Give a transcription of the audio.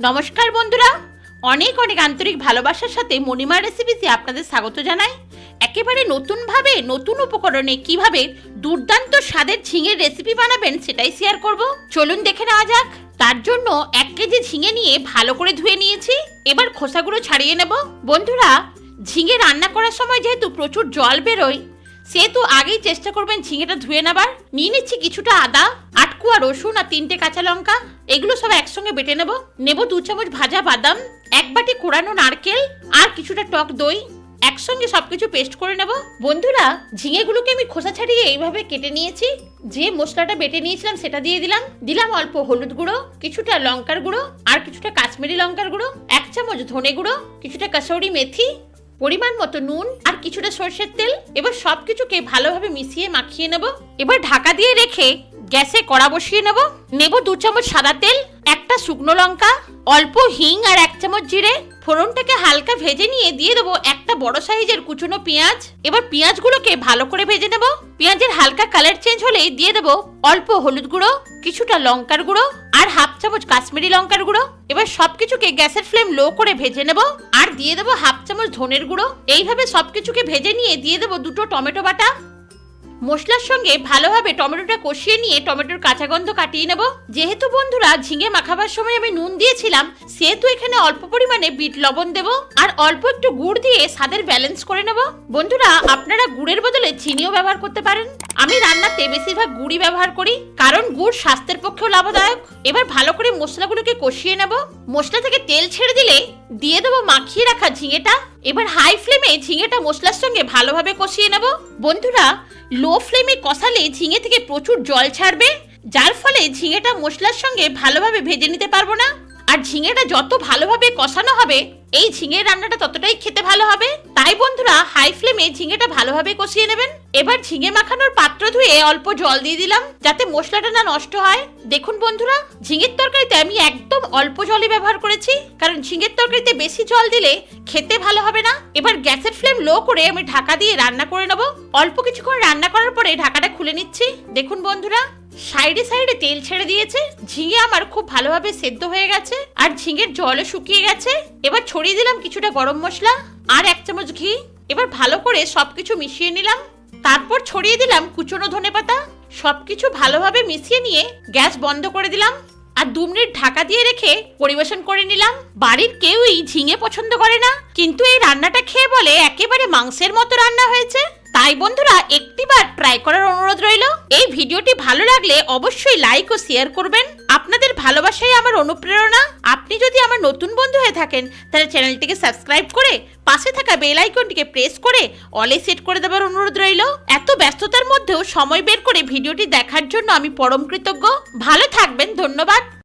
নমস্কার বন্ধুরা। অনেক অনেক আন্তরিক ভালোবাসার সাথে মণিমার রেসিপিতে আপনাদের স্বাগত জানাই। একেবারে নতুনভাবে নতুন উপকরণে কীভাবে দুর্দান্ত স্বাদের ঝিঙের রেসিপি বানাবেন সেটাই শেয়ার করব। চলুন দেখে নেওয়া যাক। তার জন্য এক কেজি ঝিঙে নিয়ে ভালো করে ধুয়ে নিয়েছি। এবার খোসাগুলো ছাড়িয়ে নেব। বন্ধুরা, ঝিঙে রান্না করার সময় যেহেতু প্রচুর জল বেরোয় সেহেতু আগেই চেষ্টা করবেন ঝিঙেটা ধুয়ে নেবার। নিয়ে নিচ্ছি কিছুটা আদা, আটকুয়া রসুন আর তিনটে কাঁচা লঙ্কা। এগুলো সব একসঙ্গে বেটে নেব। নেব দু চামচ ভাজা বাদাম, এক বাটি কোরানো নারকেল আর কিছুটা টক দই। একসঙ্গে সবকিছু পেস্ট করে নেব। বন্ধুরা, ঝিঙেগুলোকে আমি খোসা ছাড়িয়ে এইভাবে কেটে নিয়েছি। যে মশলাটা বেটে নিয়েছিলাম সেটা দিয়ে দিলাম। দিলাম অল্প হলুদ গুঁড়ো, কিছুটা লঙ্কার গুঁড়ো আর কিছুটা কাশ্মীরি লঙ্কার গুঁড়ো, এক চামচ ধনে গুঁড়ো, কিছুটা কাসৌরি মেথি পরিমাণ মতো নুন আর কিছুটা সর্ষের তেল। এবার সবকিছুকে ভালোভাবে মিশিয়ে মাখিয়ে নেব। এবার ঢাকা দিয়ে রেখে গ্যাসে কড়া বসিয়ে নেব। নেব দু চামচ সাদা তেল, একটা শুকনো লঙ্কা, অল্প হিং আর এক চামচ জিরে। ফোড়নটাকে হালকা ভেজে নিয়ে দিয়ে দেবো একটা বড় সাইজের কুচনো পেঁয়াজ। এবার পেঁয়াজগুলোকে ভালো করে ভেজে নেব। পেঁয়াজের হালকা কালার চেঞ্জ হলেই দিয়ে দেবো অল্প হলুদ গুঁড়ো, কিছুটা লঙ্কার গুঁড়ো আর হাফ চামচ কাশ্মীরি লঙ্কার গুঁড়ো। এবার সবকিছুকে গ্যাসের ফ্লেম লো করে ভেজে নেব। আর দিয়ে দেবো হাফ চামচ ধনের গুঁড়ো। এইভাবে সবকিছুকে ভেজে নিয়ে দিয়ে দেবো দুটো টমেটো বাটা। মশলার সঙ্গে ভালোভাবে টমেটোটা কষিয়ে নিয়ে টমেটোর কাঁচা গন্ধ কাটিয়ে নেব। যেহেতু বন্ধুরা, ঝিঙে মাখাবার সময় আমি নুন দিয়েছিলাম, সেহেতু এখানে অল্প পরিমাণে বিট লবণ দেব আর অল্প একটু গুড় দিয়ে স্বাদের ব্যালেন্স করে নেব। বন্ধুরা, আপনারা গুড়ের বদলে চিনিও ব্যবহার করতে পারেন। আমি রান্নাতে বেশিরভাগ গুড়ি ব্যবহার করি, কারণ গুড় স্বাস্থ্যের পক্ষেও লাভদায়ক। এবার ভালো করে মশলাগুলোকে কষিয়ে নেব। মশলা থেকে তেল ছেড়ে দিলে দিয়ে দেবো মাখিয়ে রাখা ঝিঙেটা। এবার হাই ফ্লেমে ঝিঙেটা মশলার সঙ্গে ভালোভাবে কষিয়ে নেব। বন্ধুরা লো ফ্লেমে কষালে ঝিঙে থেকে প্রচুর জল ছাড়বে, যার ফলে ঝিঙেটা মশলার সঙ্গে ভালোভাবে ভেজে নিতে পারব না। আর ঝিঙেটা যত ভালোভাবে কষানো হবে, এই ঝিঙের রান্নাটা ততটাই খেতে ভালো হবে। তাই বন্ধুরা হাই ফ্লেমে ঝিঙেটা ভালোভাবে কষিয়ে নেবেন। এবার ঝিঙে মাখানোর পাত্র ধুয়ে অল্প জল দিয়ে দিলাম, যাতে মশলাটা না নষ্ট হয়। দেখুন বন্ধুরা, ঝিঙের তরকারিতে আমি একদম অল্প জলই ব্যবহার করেছি, কারণ ঝিঙের তরকারিতে বেশি জল দিলে খেতে ভালো হবে না। এবার গ্যাসের ফ্লেম লো করে আমি ঢাকা দিয়ে রান্না করে নেব। অল্প কিছুক্ষণ রান্না করার পরে ঢাকাটা খুলে নিচ্ছি। দেখুন বন্ধুরা সাইডে সাইডে তেল ছেড়ে দিয়েছে, ঝিঙে আমার খুব ভালোভাবে সেদ্ধ হয়ে গেছে, আর ঝিঙের জলও শুকিয়ে গেছে। এবার ছড়িয়ে দিলাম কিছুটা গরম মশলা আর এক চামচ ঘি। এবার ভালো করে সবকিছু মিশিয়ে নিলাম। তারপর ছড়িয়ে দিলাম কুচনো ধনে পাতা। সবকিছু ভালোভাবে মিশিয়ে নিয়ে গ্যাস বন্ধ করে দিলাম। আর দু মিনিট ঢাকা দিয়ে রেখে পরিবেশন করে নিলাম। বাড়ির কেউই ঝিঙে পছন্দ করে না, কিন্তু এই রান্নাটা খেয়ে বলে একেবারে মাংসের মতো রান্না হয়েছে। তাই বন্ধুরা, একটিবার ট্রাই করার অনুরোধ রইল। এই ভিডিওটি ভালো লাগলে অবশ্যই লাইক ও শেয়ার করবেন। আপনাদের ভালোবাসাই আমার অনুপ্রেরণা। আপনি যদি আমার নতুন বন্ধু হয়ে থাকেন, তাহলে চ্যানেলটিকে সাবস্ক্রাইব করে পাশে থাকা বেল আইকনটিকে প্রেস করে অলে সেট করে দেওয়ার অনুরোধ রইল। এত ব্যস্ততার মধ্যেও সময় বের করে ভিডিওটি দেখার জন্য আমি পরম কৃতজ্ঞ। ভালো থাকবেন, ধন্যবাদ।